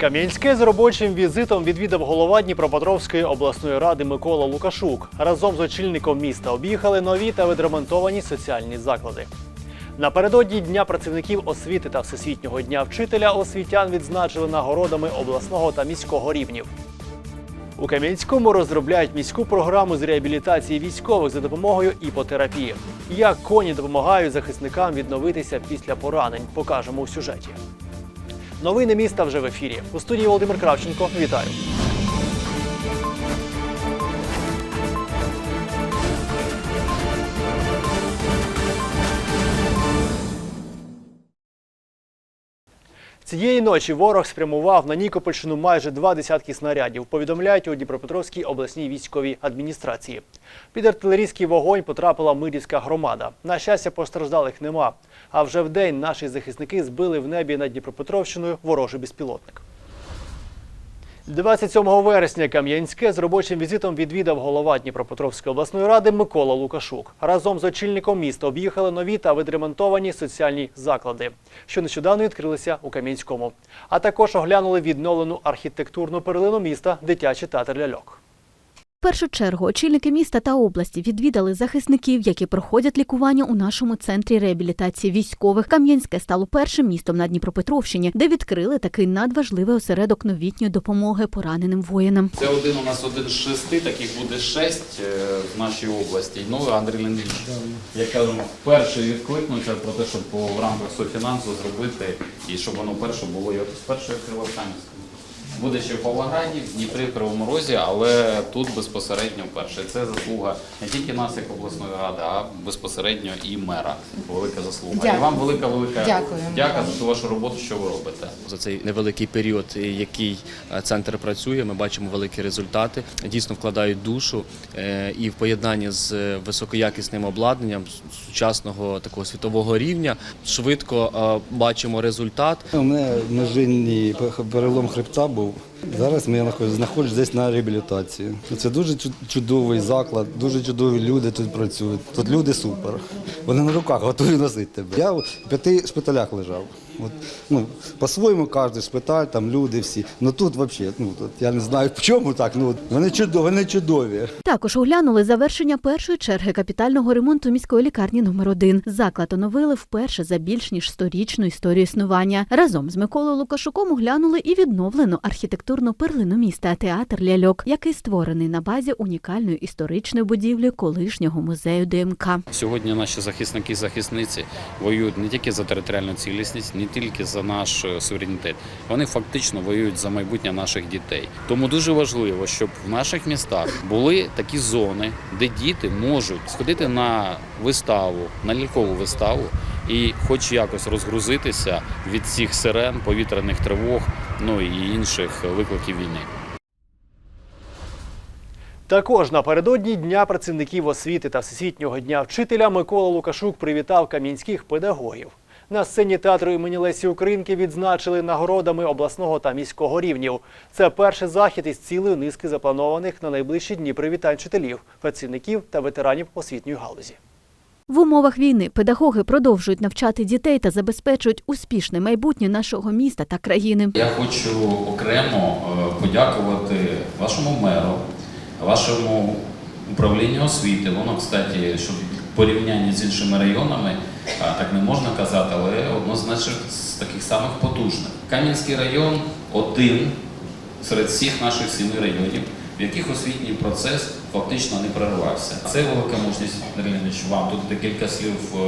Кам'янське з робочим візитом відвідав голова Дніпропетровської обласної ради Микола Лукашук. Разом з очільником міста об'їхали нові та відремонтовані соціальні заклади. Напередодні Дня працівників освіти та Всесвітнього дня вчителя освітян відзначили нагородами обласного та міського рівнів. У Кам'янському розробляють міську програму з реабілітації військових за допомогою іпотерапії. Як коні допомагають захисникам відновитися після поранень, покажемо у сюжеті. Новини міста вже в ефірі. У студії Володимир Кравченко. Вітаю. Цієї ночі ворог спрямував на Нікопольщину майже два десятки снарядів. Повідомляють у Дніпропетровській обласній військовій адміністрації. Під артилерійський вогонь потрапила Мирівська громада. На щастя, постраждалих нема. А вже вдень наші захисники збили в небі над Дніпропетровщиною ворожий безпілотник. 27 вересня Кам'янське з робочим візитом відвідав голова Дніпропетровської обласної ради Микола Лукашук. Разом з очільником міста об'їхали нові та відремонтовані соціальні заклади, що нещодавно відкрилися у Кам'янському. А також оглянули відновлену архітектурну перлину міста дитячий театр ляльок. В першу чергу очільники міста та області відвідали захисників, які проходять лікування у нашому центрі реабілітації військових. Кам'янське стало першим містом на Дніпропетровщині, де відкрили такий надважливий осередок новітньої допомоги пораненим воїнам. Це один у нас один з шести, таких буде шесть е, в нашій області. Ну, Андрій Леонідович, я кажу, перший відкликнувся про те, щоб в рамках софінансу зробити і щоб воно перше було. І от перше відкрила Кам'янська. Буде ще в Павлограді, в Дніпрі, в Кривому Розі, але тут безпосередньо перше. Це заслуга не тільки нас як обласної ради, а безпосередньо і мера. Велика заслуга. І вам велика велика Дякую. дяка за ту вашу роботу, що ви робите. За цей невеликий період, е, який е, центр працює, ми бачимо великі результати. Дійсно вкладають душу е, і в поєднанні з високоякісним обладнанням сучасного такого світового рівня. Швидко бачимо результат. У мене ножинний перелом хребта був. Зараз знаходжусь- знаходжусь десь на реабілітації. Це дуже чудовий заклад, дуже чудові люди тут працюють. Тут люди супер. Вони на руках готові носити тебе. Я в п'яти шпиталях лежав. От, ну, по-своєму кожен шпиталь, там люди всі. Ну тут взагалі, ну тут я не знаю в чому так. Ну вони чудові, вони чудові. Також оглянули завершення першої черги капітального ремонту міської лікарні номер 1 Заклад оновили вперше за більш ніж сторічну історію існування. Разом з Миколою Лукашуком оглянули і відновлену архітектурну перлину міста театр ляльок, який створений на базі унікальної історичної будівлі колишнього музею ДМК. Сьогодні наші захисники і захисниці воюють не тільки за територіальну цілісність, не тільки за наш е, суверенітет. Вони фактично воюють за майбутнє наших дітей. Тому дуже важливо, щоб в наших містах були такі зони, де діти можуть сходити на виставу, на лялькову виставу і, хоч якось, розгрузитися від цих сирен, повітряних тривог, ну і інших викликів війни. Також напередодні Дня працівників освіти та Всесвітнього дня вчителя Микола Лукашук привітав кам'янських педагогів. На сцені театру імені Лесі Українки відзначили нагородами обласного та міського рівнів. Це перший захід із цілої низки запланованих на найближчі дні привітань вчителів, працівників та ветеранів освітньої галузі. В умовах війни педагоги продовжують навчати дітей та забезпечують успішне майбутнє нашого міста та країни. Я хочу окремо е, подякувати вашому меру, вашому управлінню освіти. Воно, кстати, щоб в порівнянні з іншими районами, так не можна казати, але однозначно з таких самих потужних. Кам'янський район один серед всіх наших семи районів, в яких освітній процес фактично не прорвався. Це велика мужність, Леонідович, вам. Тут декілька слів е,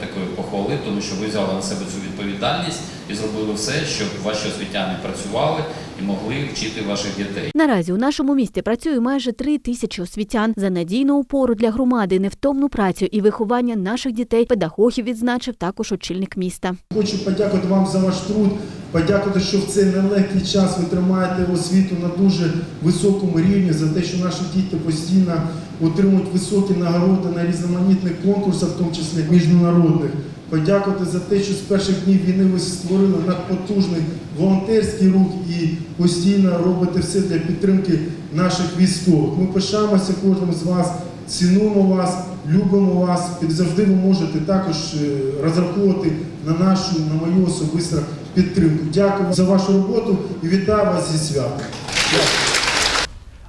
такої похвали, тому що ви взяли на себе цю відповідальність і зробили все, щоб ваші освітяни працювали і могли вчити ваших дітей. Наразі у нашому місті працює майже три тисячі освітян за надійну опору для громади, невтомну працю і виховання наших дітей. Педагогів відзначив також очільник міста. Хочу подякувати вам за ваш труд, подякувати, що в цей нелегкий час ви тримаєте освіту на дуже високому рівні, за те, що наші діти постійно отримують високі нагороди на різноманітних конкурсах, в тому числі міжнародних. Подякувати за те, що з перших днів війни ви створили надпотужний волонтерський рух і постійно робите все для підтримки наших військових. Ми пишаємося кожним з вас, цінуємо вас, любимо вас. І завжди ви можете також е, розраховувати на нашу, на мою особисту підтримку. Дякую за вашу роботу і вітаю вас зі святом.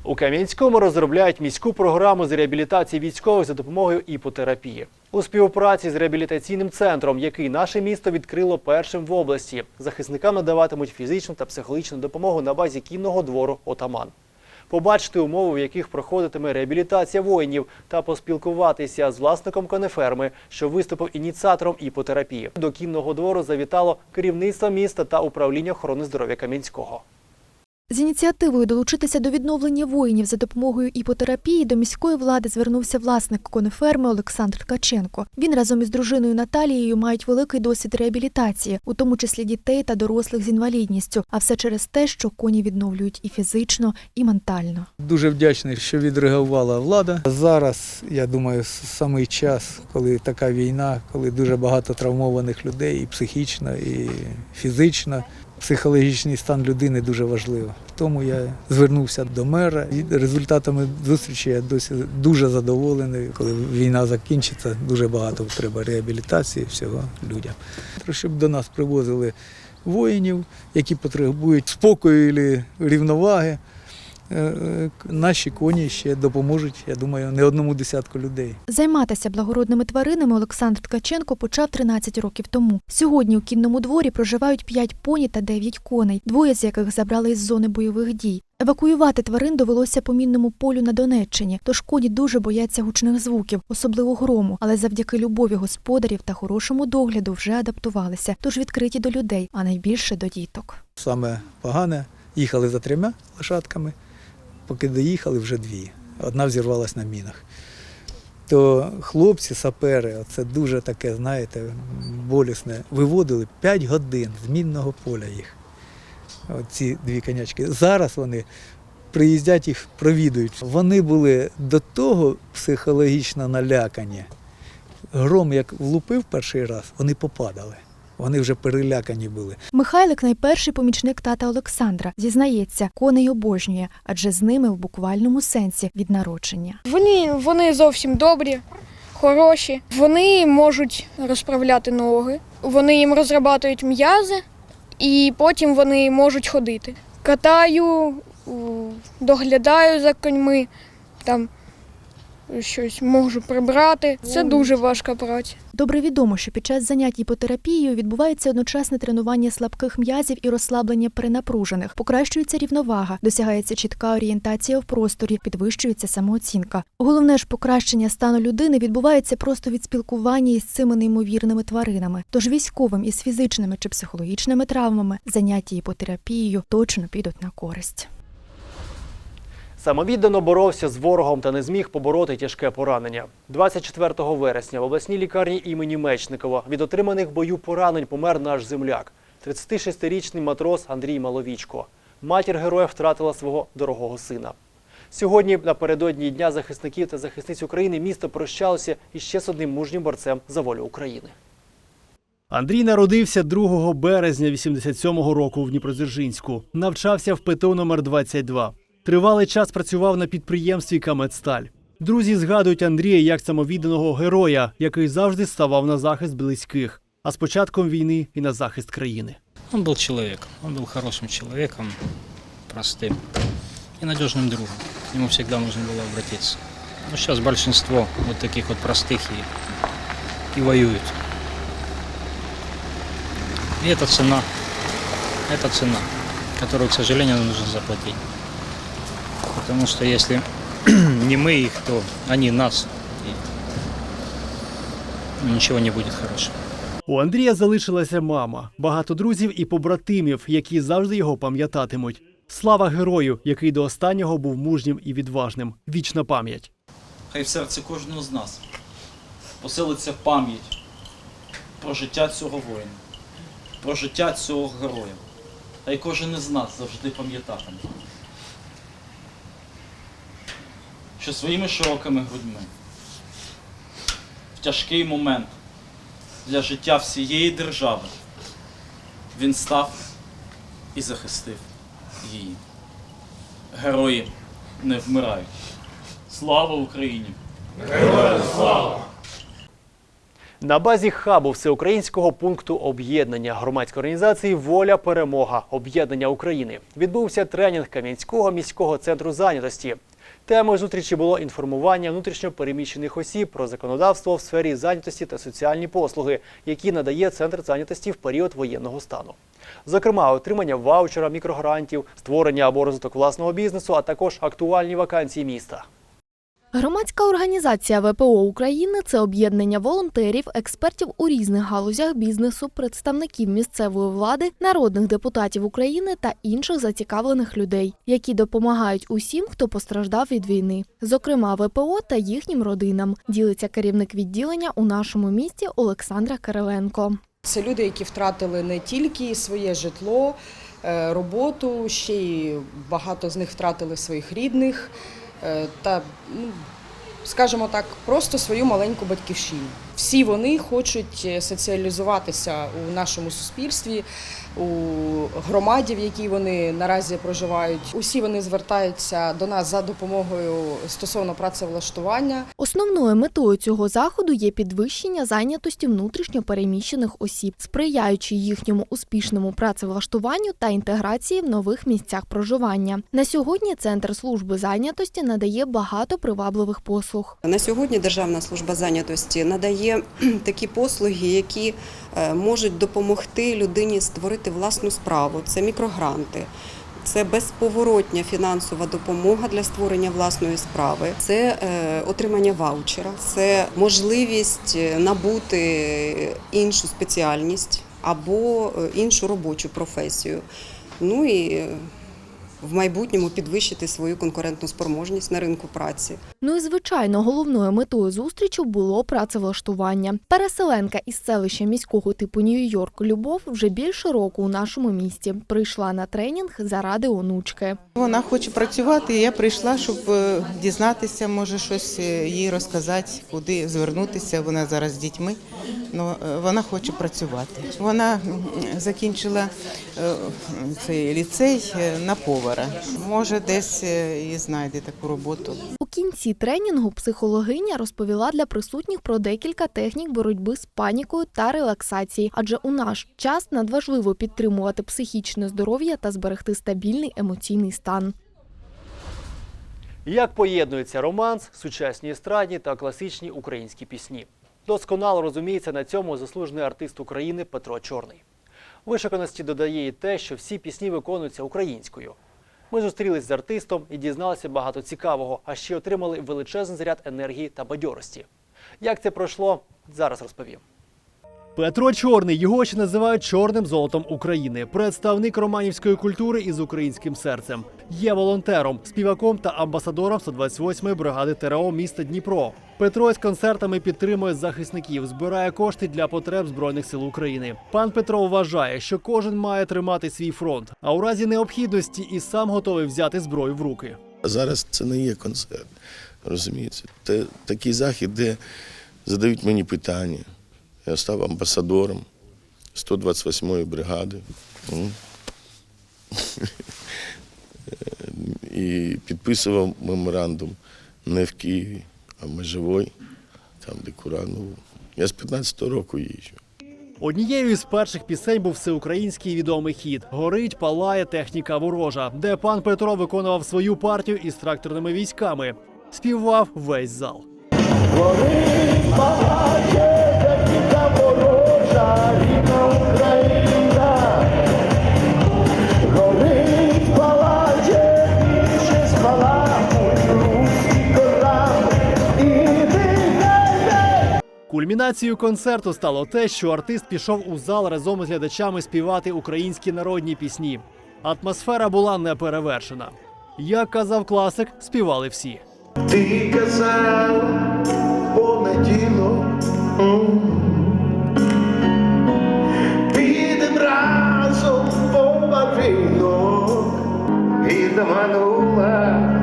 У Кам'янському розробляють міську програму з реабілітації військових за допомогою іпотерапії. У співпраці з реабілітаційним центром, який наше місто відкрило першим в області, захисникам надаватимуть фізичну та психологічну допомогу на базі кінного двору Отаман. Побачити умови, в яких проходитиме реабілітація воїнів, та поспілкуватися з власником конеферми, що виступив ініціатором іпотерапії. До кінного двору завітало керівництво міста та управління охорони здоров'я Кам'янського. З ініціативою долучитися до відновлення воїнів за допомогою іпотерапії до міської влади звернувся власник конеферми Олександр Ткаченко. Він разом із дружиною Наталією мають великий досвід реабілітації, у тому числі дітей та дорослих з інвалідністю. А все через те, що коні відновлюють і фізично, і ментально. Дуже вдячний, що відреагувала влада. Зараз я думаю, самий час, коли така війна, коли дуже багато травмованих людей, і психічно, і фізично. Психологічний стан людини дуже важливо. Тому я звернувся до мера. І результатами зустрічі я досі дуже задоволений. Коли війна закінчиться, дуже багато треба реабілітації всього людям. Щоб до нас привозили воїнів, які потребують спокою і рівноваги. Е, е, Наші коні ще допоможуть, я думаю, не одному десятку людей. Займатися благородними тваринами Олександр Ткаченко почав 13 років тому. Сьогодні у кінному дворі проживають 5 поні та 9 коней, двоє з яких забрали із зони бойових дій. Евакуювати тварин довелося по мінному полю на Донеччині, тож коні дуже бояться гучних звуків, особливо грому, але завдяки любові господарів та хорошому догляду вже адаптувалися, тож відкриті до людей, а найбільше до діток. Саме погане, їхали за трьома лошадками, поки доїхали вже дві. Одна взірвалась на мінах. То хлопці, сапери, це дуже таке, знаєте, болісне. Виводили 5 годин з мінного поля їх. Ці дві конячки. Зараз вони приїздять їх провідують. Вони були до того психологічно налякані. Гром, як влупив перший раз, вони попадали. Вони вже перелякані були. Михайлик найперший помічник тата Олександра. Зізнається, коней обожнює, адже з ними в буквальному сенсі від народження. Вони, вони зовсім добрі, хороші. Вони можуть розправляти ноги, вони їм розрабатують м'язи, і потім вони можуть ходити. Катаю, доглядаю за коньми, там щось можу прибрати. Це дуже важка праця. Добре відомо, що під час занять іпотерапією відбувається одночасне тренування слабких м'язів і розслаблення перенапружених, покращується рівновага, досягається чітка орієнтація в просторі, підвищується самооцінка. Головне ж покращення стану людини відбувається просто від спілкування із цими неймовірними тваринами. Тож військовим із фізичними чи психологічними травмами заняття іпотерапією точно підуть на користь. Самовіддано боровся з ворогом та не зміг побороти тяжке поранення. 24 вересня в обласній лікарні імені Мечникова від отриманих в бою поранень помер наш земляк, 36-річний матрос Андрій Маловічко. Матір героя втратила свого дорогого сина. Сьогодні, напередодні Дня захисників та захисниць України, місто прощалося іще з одним мужнім борцем за волю України. Андрій народився 2 березня 87-го року в Дніпродзержинську. Навчався в ПТУ номер 22 Тривалий час працював на підприємстві Камедсталь. Друзі згадують Андрія як самовідданого героя, який завжди ставав на захист близьких, а з початком війни і на захист країни. Он был человеком, он был хорошим человеком, простым и надежным другом. К нему всегда нужно было обратиться. Но сейчас большинство вот таких вот простых и, и воюют. И это цена, это цена, которую, к сожалению, нужно заплатить. Потому что если не мы их, то они нас. И ничего не будет хорошего. У Андрія залишилася мама, багато друзів і побратимів, які завжди його пам'ятатимуть. Слава герою, який до останнього був мужнім і відважним. Вічна пам'ять. Хай в серці кожного з нас поселиться пам'ять про життя цього воїна, про життя цього героя. Хай кожен із нас завжди пам'ятатиме, що своїми широкими грудьми в тяжкий момент для життя всієї держави він став і захистив її. Герої не вмирають. Слава Україні! На базі хабу всеукраїнського пункту об'єднання громадської організації Воля Перемога об'єднання України відбувся тренінг Кам'янського міського центру зайнятості. Темою зустрічі було інформування внутрішньопереміщених осіб про законодавство в сфері зайнятості та соціальні послуги, які надає центр зайнятості в період воєнного стану. Зокрема, отримання ваучера, мікрогрантів, створення або розвиток власного бізнесу, а також актуальні вакансії міста. Громадська організація ВПО України це об'єднання волонтерів, експертів у різних галузях бізнесу, представників місцевої влади, народних депутатів України та інших зацікавлених людей, які допомагають усім, хто постраждав від війни, зокрема ВПО та їхнім родинам. Ділиться керівник відділення у нашому місті Олександра Кириленко. Це люди, які втратили не тільки своє житло, е, роботу, ще й багато з них втратили своїх рідних та, ну, скажімо так, просто свою маленьку батьківщину. Всі вони хочуть е, соціалізуватися у нашому суспільстві, у громаді, в якій вони наразі проживають. Усі вони звертаються до нас за допомогою стосовно працевлаштування. Основною метою цього заходу є підвищення зайнятості внутрішньопереміщених осіб, сприяючи їхньому успішному працевлаштуванню та інтеграції в нових місцях проживання. На сьогодні центр служби зайнятості надає багато привабливих послуг. На сьогодні Державна служба зайнятості надає такі послуги, які е, можуть допомогти людині створити власну справу. Це мікрогранти. Це безповоротня фінансова допомога для створення власної справи, це е, отримання ваучера, це можливість е, набути іншу спеціальність або іншу робочу професію. Ну і в майбутньому підвищити свою конкурентну спроможність на ринку праці. Ну і звичайно, головною метою зустрічі було працевлаштування. Переселенка із селища міського типу Нью-Йорк Любов вже більше року у нашому місті прийшла на тренінг заради онучки. Вона хоче працювати, і я прийшла, щоб е, дізнатися, може щось е, їй розказати, куди звернутися. Вона зараз з дітьми. Ну, е, вона хоче працювати. Вона закінчила е, цей ліцей на повара. Може, десь е, і знайде таку роботу. У кінці тренінгу психологиня розповіла для присутніх про декілька технік боротьби з панікою та релаксації, адже у наш час надважливо підтримувати психічне здоров'я та зберегти стабільний емоційний стан. Як поєднується романс, сучасні естрадні та класичні українські пісні? Досконало розуміється на цьому заслужений артист України Петро Чорний. Вишуканості додає і те, що всі пісні виконуються українською. Ми зустрілись з артистом і дізналися багато цікавого, а ще отримали величезний заряд енергії та бадьорості. Як це пройшло, зараз розповім. Петро Чорний його ще називають чорним золотом України. Представник романівської культури із українським серцем. Є волонтером, співаком та амбасадором 128-ї бригади ТРО міста Дніпро. Петро з концертами підтримує захисників, збирає кошти для потреб збройних сил України. Пан Петро вважає, що кожен має тримати свій фронт, а у разі необхідності і сам готовий взяти зброю в руки. Зараз це не є концерт. Розумієте? Це такий захід, де задають мені питання. Я став амбасадором 128-ї бригади. І підписував меморандум не в Києві, а в Межовой, там, де Кураново. Я з 15-го року їжджу. Однією із перших пісень був всеукраїнський відомий хіт Горить, палає техніка ворожа, де пан Петро виконував свою партію із тракторними військами. Співав весь зал. Кульмінацією концерту стало те, що артист пішов у зал разом із глядачами співати українські народні пісні. Атмосфера була неперевершена. Як казав класик, співали всі. Ти казав понеділок, підем разом по барвінок, і доманула,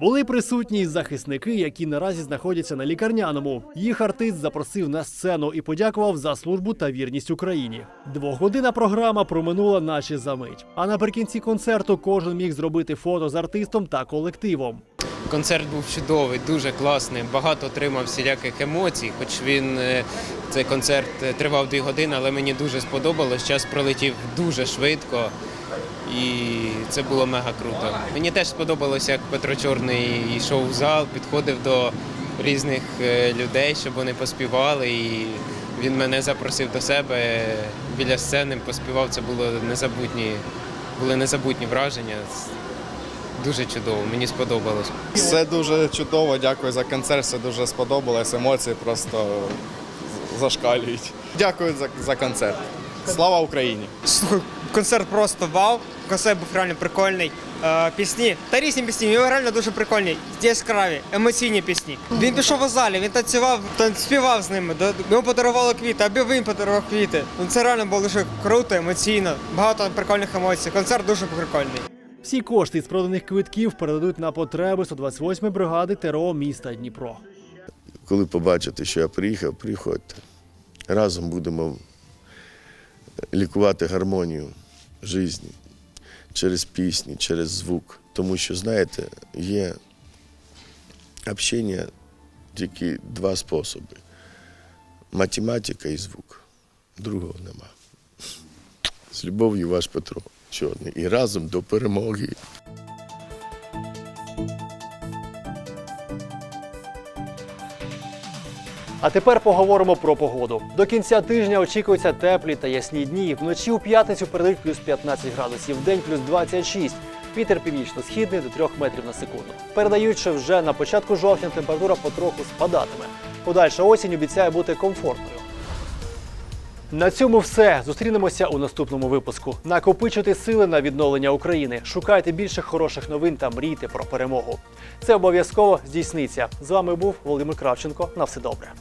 Були присутні захисники, які наразі знаходяться на лікарняному. Їх артист запросив на сцену і подякував за службу та вірність Україні. Двогодинна програма проминула наче за мить. А наприкінці концерту кожен міг зробити фото з артистом та колективом. Концерт був чудовий, дуже класний. Багато отримав всіляких емоцій, хоч він е, цей концерт е, тривав дві години, але мені дуже сподобалось. Час пролетів дуже швидко. І це було мега круто. Мені теж сподобалося, як Петро Чорний йшов в зал, підходив до різних е, людей, щоб вони поспівали. І він мене запросив до себе біля сцени, поспівав. Це було незабутні, були незабутні враження. Дуже чудово, мені сподобалось. Все дуже чудово, дякую за концерт, все дуже сподобалось, емоції просто зашкалюють. Дякую за, за концерт. Слава Україні! Слухай, концерт просто вау. Концерт був реально прикольний. Е, пісні та різні пісні, його реально дуже прикольні. Яскраві, емоційні пісні. Він пішов у залі, він танцював, тан- співав з ними. Йому подарували квіти, аби він подарував квіти. Ну це реально було дуже круто, емоційно. Багато прикольних емоцій. Концерт дуже прикольний. Всі кошти з проданих квитків передадуть на потреби 128-ї бригади ТРО міста Дніпро. Коли побачите, що я приїхав, приходьте. Разом будемо лікувати гармонію житті через пісні, через звук. Тому що, знаєте, є общення тільки два способи: математика і звук. Другого нема. З любов'ю ваш Петро Чорний. І разом до перемоги. А тепер поговоримо про погоду. До кінця тижня очікуються теплі та ясні дні. Вночі у п'ятницю передають плюс 15 градусів, в день плюс 26. Вітер північно-східний до 3 метрів на секунду. Передають, що вже на початку жовтня температура потроху спадатиме. Подальша осінь обіцяє бути комфортною. На цьому все. Зустрінемося у наступному випуску. Накопичуйте сили на відновлення України. Шукайте більше хороших новин та мрійте про перемогу. Це обов'язково здійсниться. З вами був Володимир Кравченко. На все добре.